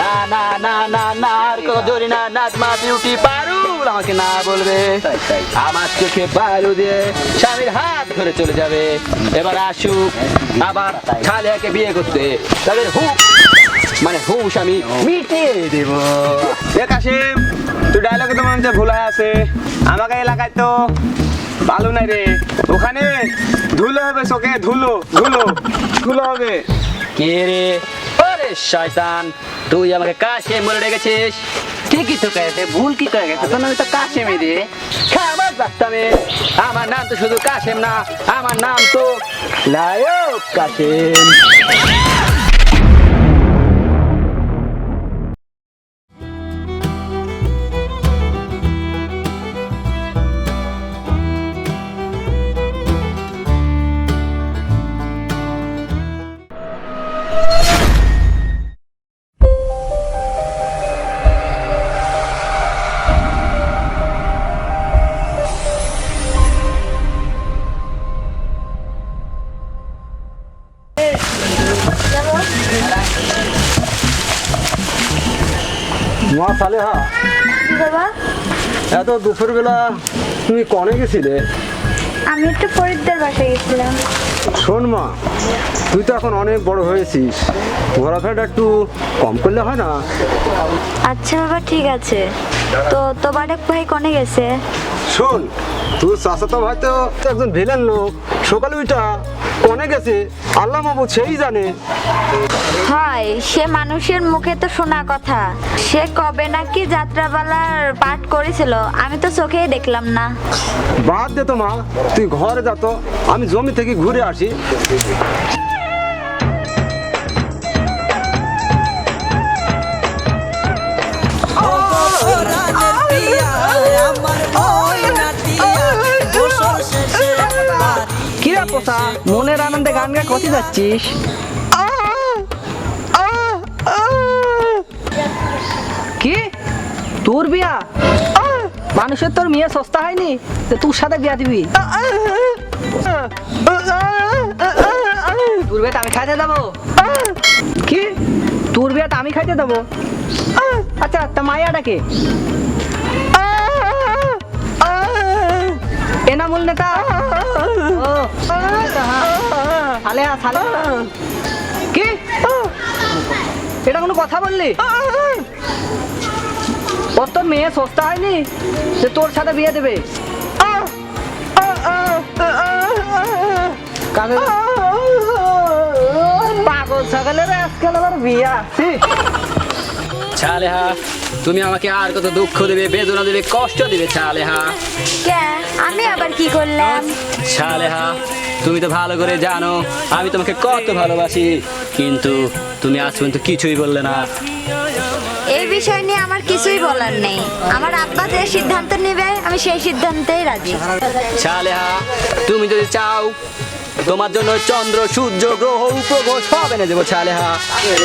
না না না না না আর কোনো জরি না নাজমা বিউটি পারুল আমাকে না বলবে। আমার চোখে বালু দিয়ে স্বামীর হাত ধরে চলে যাবে। এবার আসুক আবার ছালেকে বিয়ে করতে। তাদের হুক মানে হুশ আমি মিটিয়ে দেব। এ কাশিম তুই ডায়লগে তো হচ্ছে ভুল হয়ে আছে। আমাকে এলাকায় তো ভালো নাই রে। ওখানে ধুলো হবে চোখে ধুলো ধুলো ধুলো হবে। কে রে? শয়তান, তুই আমাকে কাশে মরে রেখেছিস? ঠিকই তো কেছে ভুল কি করে গেছে আমি তো কাছে মেরে খাবার বাস্তামে আমার নাম তো শুধু কাশেম না, আমার নাম তো লায়ক কাশেম। দুপুরবেলা তুমি কনে গেছিলে? আমি একটু ফরিদদের বাসায় গেছিলাম। শোন মা তুই তো এখন অনেক বড় হয়েছিস। ঘোরাফেরাটা একটু কম করলে হয় না? আচ্ছা বাবা ঠিক আছে। তো তোমার এক ভাই কনে গেছে? শোন তুই চাচাতো ভাই তো একজন ভিলেন লোক। সকালে ওইটা কনে গেছে? আল্লাহ মাবু সেই জানে। হয় সে মানুষের মুখে তো শোনা কথা। সে কবে নাকি যাত্রাপালার পাঠ করেছিল আমি তো চোখেই দেখলাম না। বাদ দে তো মা তুই ঘরে যা তো আমি জমি থেকে ঘুরে আসি। কি রে পোষা মনের আনন্দে গান গা কতি যাচ্ছিস? কি? তোর বিয়া? মানুষের তোর মেয়ে সস্তা হয়নি? তোর সাথে বিয়া দিবি? তোর বিয়াটা আমি খাইতে দেবো? কি? তোর বিয়াটা আমি খাইতে দেবো? আচ্ছা তা মাইয়াটাকে এনামুল নেতা। ও সালে সালে কি? এটা কোনো কথা বললি? ওর তো মেয়ে সস্তা হয়নি, যে তোর সাথে বিয়ে দেবে। পাগল ছাগলের আজকাল আবার বিয়া ছি। ছালেহা। তুমি আমাকে আর কত দুঃখ দেবে বেদনা দেবে কষ্ট দেবে ছালেহা। কে? আমি আবার কি করলাম? ছালেহা তুমি তো ভালো করে জানো আমি তোমাকে কত ভালোবাসি। কিন্তু তুমি আজ পর্যন্ত কিছুই বললে না। এই বিষয় নিয়ে আমার কিছুই বলার নেই। আমার আব্বা যে সিদ্ধান্ত নেবে আমি সেই সিদ্ধান্তেই রাজি। ছালেহা তুমি যদি চাও তোমার জন্য চন্দ্র সূর্য গ্রহ উপগ্রহ সব এনে দেবো ছালেহা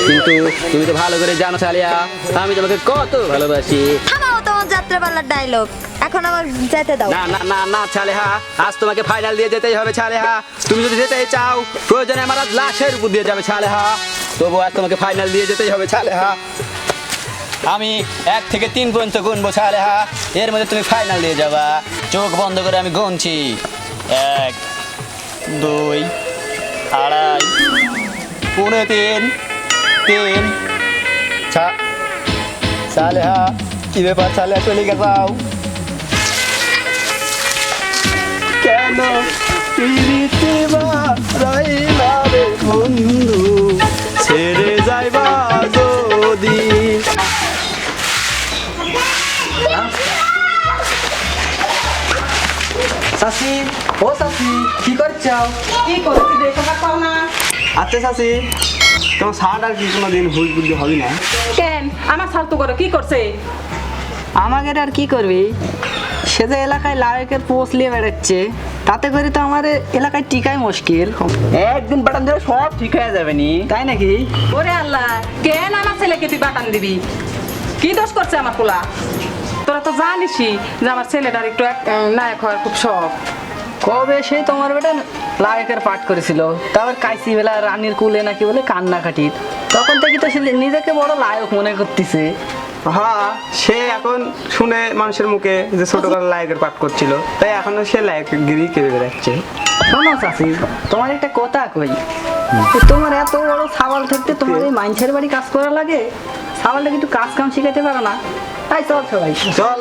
কিন্তু তুমি তো ভালো করে জানো ছালেহা আমি তোমাকে কত ভালোবাসি। থামাও তোমার যাত্রাপালার ডায়লগ এখন আমার যেতে দাও। না না না না ছালেহা আজ তোমাকে ফাইনাল দিয়ে যেতেই হবে ছালেহা তুমি যদি যেতে চাও প্রয়োজনে আমার আজ লাশের উপর দিয়ে যাবে ছালেহা তবু আজ তোমাকে ফাইনাল দিয়ে যেতেই হবে ছালেহা আমি এক থেকে তিন পর্যন্ত গুনবো ছালেহা এর মধ্যে তুমি ফাইনাল দিয়ে যাবা। চোখ বন্ধ করে আমি গুনছি। এক দুই আড়াই পুনে তিন তিন। ছা- ছালেহা কি ব্যাপার? ছালেহা চলে গেছাও কেন পিড়িতে রে বন্ধু? ছেড়ে যাইবা যদি। চাচি ও চাচি কি করছ? কি করছি দেখো না পাও না। আচ্ছা চাচি তোমার সার আর কি কোনো দিন ভুল বুদ্ধি হবে না? কেন? আমার সাল তো করে কি করছে? আমাকে আর কি করবি? সে যে এলাকায় লায়কের পোস্ট নিয়ে বেড়াচ্ছে তাতে করে তো আমার এলাকায় টিকাই মুশকিল। একদিন পাঠান ধরে সব ঠিক হয়ে যাবে নি। তাই নাকি? ওরে আল্লাহ কেন আমার ছেলেকে তুই বাটান দিবি? কি দোষ করছে আমার পোলা? তোরা তো জানিসই যে আমার ছেলেটার একটু এক- নায়ক হওয়ার খুব শখ। কবে সেই তোমার বেটা লায়কের পাঠ করেছিল? তারপর কাইসি বেলা রানীর কুলে নাকি বলে কান্না কাটির তখন থেকে তো সে নিজেকে বড় লায়ক মনে করতেছে। হ্যাঁ সে এখন শুনে মানুষের মুখে যে ছোটবেলা লায়কের পাঠ করছিল। তাই এখনও সে লায়ক গিরি কেড়ে বেড়াচ্ছে। শোনো চাষি তোমার একটা কথা কই। তোমার এত বড় সাবাল থাকতে তোমার এই মাইনছের বাড়ি কাজ করা লাগে? সাবালটা কিন্তু কাজ কাম শিখাইতে পারো না। তাই চল সবাই। চল।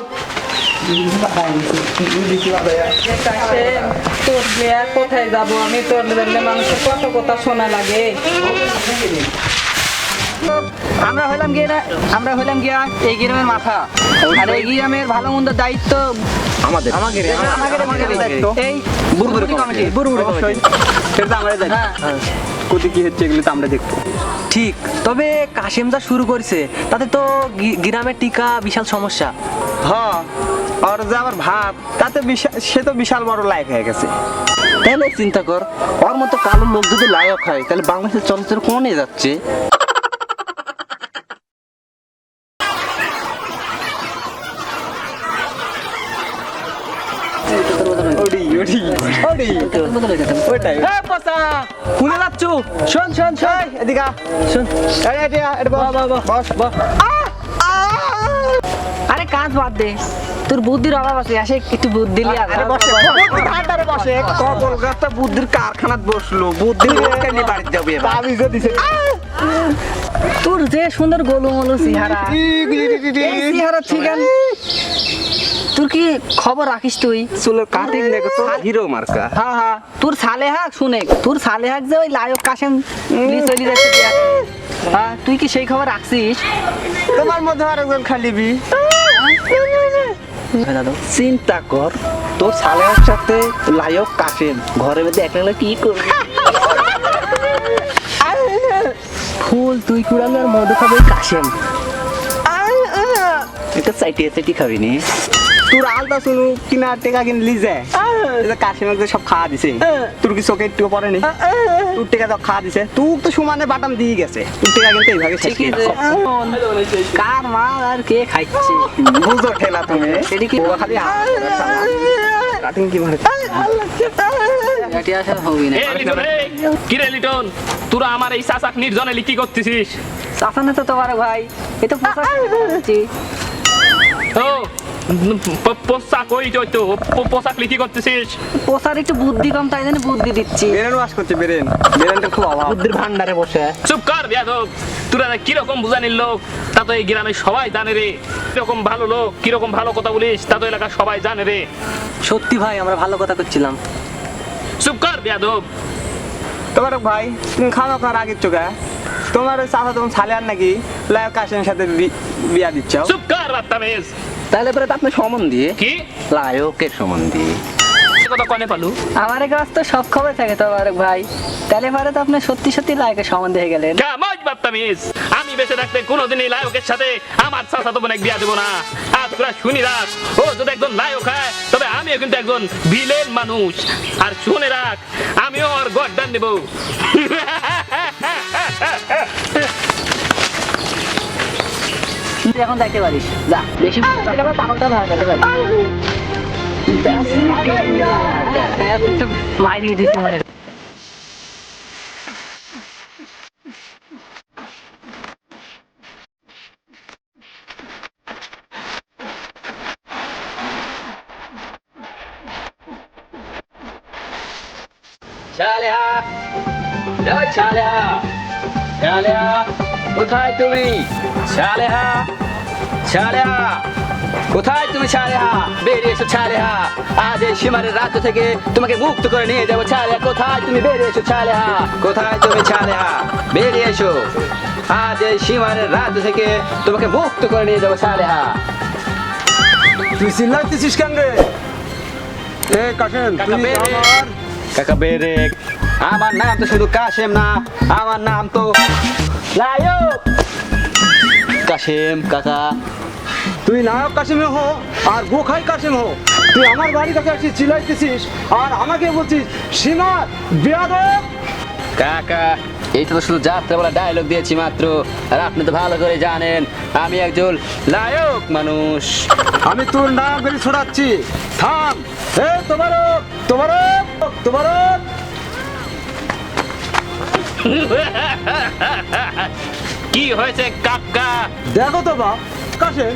কাশেম তোর বিয়া কোথায় যাব আমি তোর জন্য মানুষের কত কথা শোনা লাগে আমরা হলাম গিয়ে আমরা হলাম গিয়া এই গ্রামের মাথা। আর এই গ্রামের ভালো মন্দ দায়িত্ব আমাদের। আমাদের এই বুড়বুড়ি কমিটি বুড়বুড়ি সেটা হ্যাঁ। কোথায় কি হচ্ছে এগুলো তো আমরা দেখব। ঠিক। তবে কাশেম যা শুরু করেছে তাতে তো গ্রামের টিকা বিশাল সমস্যা। হ্যাঁ। আর যে আবার ভাব তাতে সে তো বিশাল বড় লায়ক হয়ে গেছে। তাহলে চিন্তা কর ওর মতো কালো লোক যদি লায়ক হয় তাহলে বাংলাদেশের চলচ্চিত্র কোনে যাচ্ছে? শুনে শোন শোন। এদিকে শোন। আরে কাজ বাদ দে। তোর বুদ্ধির অভাব আছে আসে একটু বুদ্ধি লিয়া আরে বসে, বুদ্ধি বসে। গাছটা বুদ্ধির কারখানাত বসল বুদ্ধি লোককে নিয়ে বাড়িতে যাবে তাবিজও দিছে। তোর যে সুন্দর গোলুমলু চেহারা এই চেহারা ঠিক আছে তোর কি খবর রাখিস তুই? চুলের কাটিং দেখো তো হিরো মার্কা। হ্যাঁ হ্যাঁ তোর সালে হাক শুনে তোর সালে হাক যে ওই লায়ক কাশেম চলে যাচ্ছে হ্যাঁ তুই কি সেই খবর রাখছিস? তোমার মধ্যে আরেকজন খালি বি। চিন্তা কর তোর সালের সাথে লায়ক কাশেম ঘরের মধ্যে একলা কি করবি? ফুল তুই কুড়ালে আর মধু খাবে কাশেম। এটা চাইটিয়ে চাইটি খাবি নি। তোর আলতা শুনু কিনা টেকা কিনে লিজে সব খাওয়া দিছে তোর কি চোখে একটু পড়েনি তোর টেকা তো খাওয়া দিছে তুই তো সমানে বাটাম দিয়ে গেছে তোর টেকা কিন্তু এইভাবে শেষ ঠিকই করে আর কে খাইছে বুঝো ঠেলা তুমি সেটি কি ও খালি কাটিং কি মারে গাটি আসা হবি না এ লিটন এ কিরে লিটন তোরা আমার এই চাচাক নির্জনে কি করতেছিস চাষানে তো তোমার ভাই এই তো ও পোশাক ওই তো তো পোশাক লিখি করতেছিস? পোষার একটু বুদ্ধি কম তাই জন্য বুদ্ধি দিচ্ছি। বেরেন ওয়াশ করছে বেরেন বেরেনটা খুব অভাব বুদ্ধির ভান্ডারে বসে। চুপ কর বিয়াদব তোরা না কীরকম বুঝানির লোক তা তো এই গ্রামে সবাই জানে রে। কীরকম ভালো লোক কীরকম ভালো কথা বলিস তা তো এলাকা সবাই জানে রে। সত্যি ভাই আমরা ভালো কথা করছিলাম। চুপ কর বিয়াদব তোমার ভাই তুমি খাওয়া খাওয়ার আগের চোখা তোমার ওই চাচা তখন ছালে আর নাকি লায়ক কাশিমের সাথে বিয়া দিচ্ছ। চুপ কর বাত্তামেজ তাহলে পরে তো আপনি সমান দিয়ে কি? লায়কের সমান দিয়ে এ কথা কনে পালু? আমার কাছে তো সব খবর থাকে তো ভাই। তাহলে পরে তো আপনি সত্যি সত্যি সম্বন্ধে হয়ে গেলেন। কামাজ বাত্তামিজ আমি বেঁচে থাকতে লায়কের সাথে আমার চাচা তো বোনের বিয়া দেবো না। আজ তোরা শুনি রাখ ও যদি একজন লায়ক হয় তবে আমিও কিন্তু একজন ভিলেন মানুষ। আর শুনে রাখ আমিও ওর গড্ডান দেবো। তুই এখন যাইতে পারিস। যা বেশি পাগলটা ভাড়া যেতে পারিস। মাইরি দিতে কোথায় তুমি? চালেহা চালেহা কোথায় তুমি ছালেহা বেরিয়ে এসো ছালেহা আজ এই সীমারের রাজ্য থেকে তোমাকে মুক্ত করে নিয়ে যাব ছালেহা কোথায় তুমি বেরিয়ে এসো ছালেহা কোথায় তুমি ছালেহা বেরিয়ে এসো। আজ এই সীমারের রাজ্য থেকে তোমাকে মুক্ত করে নিয়ে যাব ছালেহা তুই চিল্লাইতেছিস কেন রে? এ কাশেম বেরেক। আমার কাকা বেরেক। আমার নাম তো শুধু কাশেম না আমার নাম তো লায়ক। কাশেম কাকা। তুই নায়ক কাশিমে হো আর গোখাই কাশিম হো তুই আমার বাড়ি কাছে আসিস চিলাইতেছিস আর আমাকে বলছিস সীমার বিয়াদব। কাকা এইটা তো শুধু যাত্রা বলা ডায়লগ দিয়েছি মাত্র। আর আপনি তো ভালো করে জানেন আমি একজন নায়ক মানুষ। আমি তোর নাম করে ছড়াচ্ছি। থাম। এ তোমারও তোমারও তোমারও কি হয়েছে কাকা? দেখো তো বাপ কাছে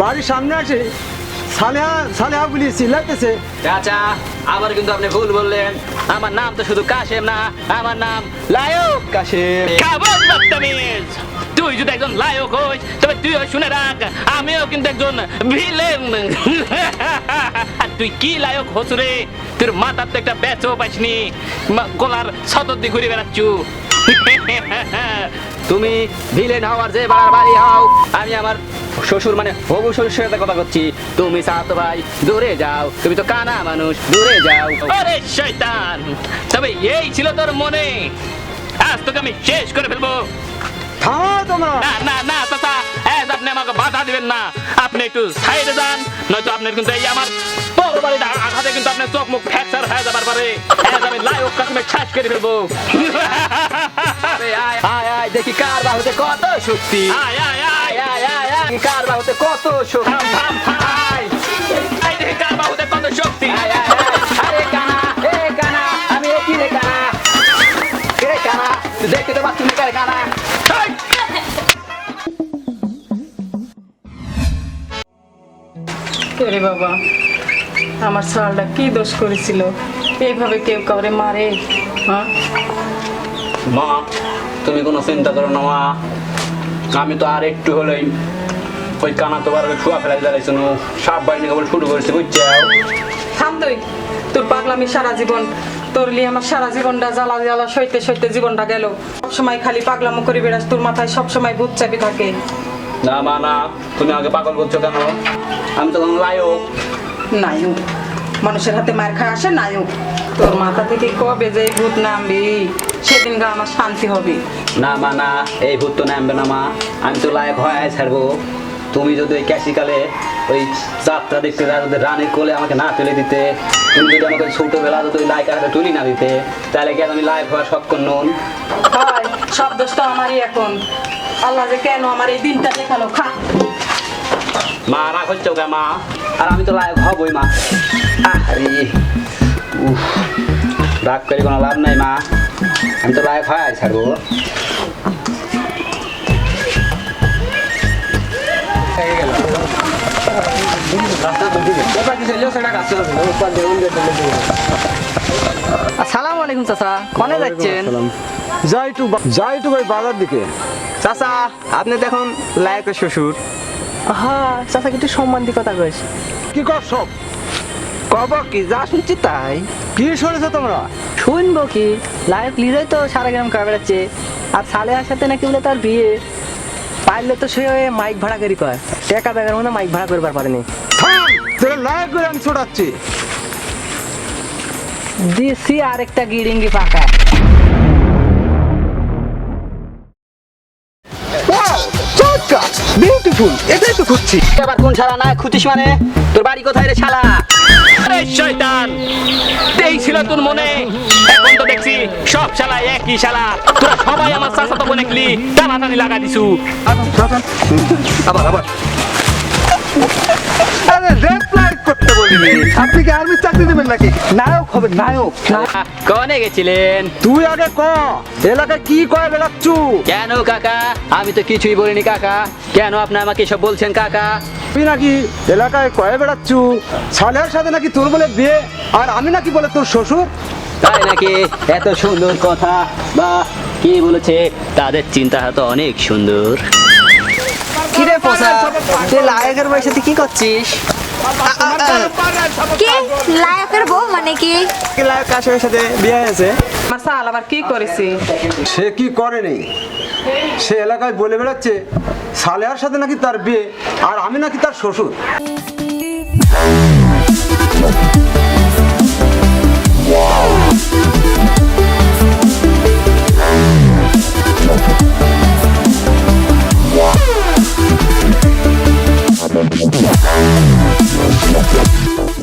বাড়ির সামনে আছে। সালেহা সালেহা বলি চাচা আবার কিন্তু আপনি ভুল বললেন। আমার নাম তো শুধু কাশেম না আমার নাম লায়ক কাশেম। খাবার বদতমিজ? তুই যদি একজন লায়ক হইস, তবে তুইও শুনে রাখ, আমিও কিন্তু একজন ভিলেন। তুই কি লায়ক হস রে? তোর মাথার তো একটা বেচও পাইসনি গলার সদর দিয়ে ঘুরে বেড়াচ্ছু। তুমি ভিলেন হওয়ার যে বার বাড়ি হও, আমি আমার শ্বশুর মানে হবু শ্বশুর সাথে কথা করছি তুমি সাতো ভাই, দূরে যাও। তুমি তো কানা মানুষ, দূরে যাও। আরে শয়তান! তবে এই ছিল তোর মনে। আজ তোকে আমি শেষ করে ফেলব। থামো। তোমরা না না না চাচা আজ আপনি আমাকে বাধা দিবেন না। আপনি একটু সাইডে যান নয়তো আপনার কিন্তু এই আমার বড় বাড়িতে আঘাতে কিন্তু আপনার চোখ মুখ ফ্র্যাকচার হয়ে যাবার পারে আজ আমি লাইভ কাশ্মীর ছাস করে ফেলব। আয় আয় আয় দেখি কার বাহুতে কত শক্তি। আয় আয় আয় আয়। আয় আয় আয় কার বাহুতে কত শক্তি। থাম থাম থাম আয়। দেখি কার বাহুতে কত শক্তি। আয়, আয়, রে বাবা। আমার সালটা কি দোষ করেছিল? এইভাবে কেউ কাউরে মারে? হ্যাঁ? মা তুমি কোনো চিন্তা করো না মা। আমি তো আর একটু হলেই ওই কানা তো বার ছুয়া ফেলাই দাঁড়াইছিল সাপ বাহিনী কেবল শুরু করেছে বুঝছ? থাম তুই। তোর পাগলামি সারা জীবন। তোর লি আমার সারা জীবনটা জ্বালা জ্বালা সইতে সইতে জীবনটা গেল। সবসময় খালি পাগলামো করে বেড়াস তোর মাথায় সবসময় ভূত চাপি থাকে। না মা না। তুমি আগে পাগল করছ কেন? আমি তো কোনো লায়ক নায়ক? মানুষের হাতে মার খায় আসে নায়ক? তোর মাথা থেকে কবে যে ভূত নামবি? সেদিন গা আমার শান্তি হবে। না মা না। এই ভূত তো নামবে না মা। আমি তো লায়ক হয় ছাড়বো। তুমি যদি ওই ক্যাসিকালে ওই যাত্রা দেখতে যদি রানের কোলে আমাকে না তুলে দিতে তুমি যদি আমাকে ছোটবেলা যদি লায়কের হাতে তুলি না দিতে তাহলে কি আমি লায়ক হওয়ার সক্ষম নন? হয় সব দোষটা আমারই এখন। আল্লাহ যে কেন আমার এই দিনটা দেখাল? খা। মা রাগ হচ্ছে ওকে মা। আর আমি তো লায়ক হবই মা। আরে উফ রাগ করে কোনো লাভ নাই মা। আমি তো লায়ক হয় ছাড়বো। আসসালামু আলাইকুম চাচা। কনে যাচ্ছেন? যাই বা- যাই একটু ভাই বাজার দিকে। চাচা আপনি দেখুন লায়কের শ্বশুর। হ্যাঁ চাচা একটু সম্মান দিয়ে কথা কইস কি কর সব কব কি যা শুনছি তাই। কি শুনেছো তোমরা? শুনব কি? লাইফ লিজেই তো সারা গ্রাম করে বেড়াচ্ছে। আর সালেহার সাথে নাকি বলে তার বিয়ে। পারলে তো সে মাইক ভাড়া করি কয়। টাকা ব্যাগের মধ্যে মাইক ভাড়া করবার পারেনি তোর লায়ক করে আমি ছোটাচ্ছি। দিছি আরেকটা গিরিঙ্গি পাকা বিউটিফুল এটাই তো খুঁজছি। এবার কোন শালা না? খুঁজিস মানে? তোর বাড়ি কোথায় রে শালা? আরে শয়তান! এই ছিল তোর মনে। এখন তো দেখছি সব শালা একই শালা। তোরা সবাই আমার চাষা তো বনেকলি টানাটানি লাগা দিছু। আবার আবার। আপনি কি আর্মি চাকরি দেবেন নাকি? নায়ক হবে নায়ক। কনে গেছিলেন? তুই আগে ক। এলাকায় কি কয় বেড়াচ্ছু? কেন কাকা? আমি তো কিছুই বলিনি কাকা। কেন আপনি আমাকে সব বলছেন কাকা? তুই নাকি এলাকায় কয়ে বেড়াচ্ছু? সালেহার সাথে নাকি তোর বলে বিয়ে আর আমি নাকি বলে তোর শ্বশুর? তাই নাকি? এত সুন্দর কথা। বা কি বলেছে? তাদের চিন্তা তো অনেক সুন্দর। কিরে পোষা তুই লায়কের বয়সে কি করছিস? কে? লায়কের বউ মানে কি? লায়ক কাশেমের সাথে বিয়ে হয়েছে? মাসাল আবার কি করেছে? সে কি করেনি সে এলাকায় বলে বেড়াচ্ছে সালেহার সাথে নাকি তার বিয়ে আর আমি নাকি তার শ্বশুর। Thank フッ。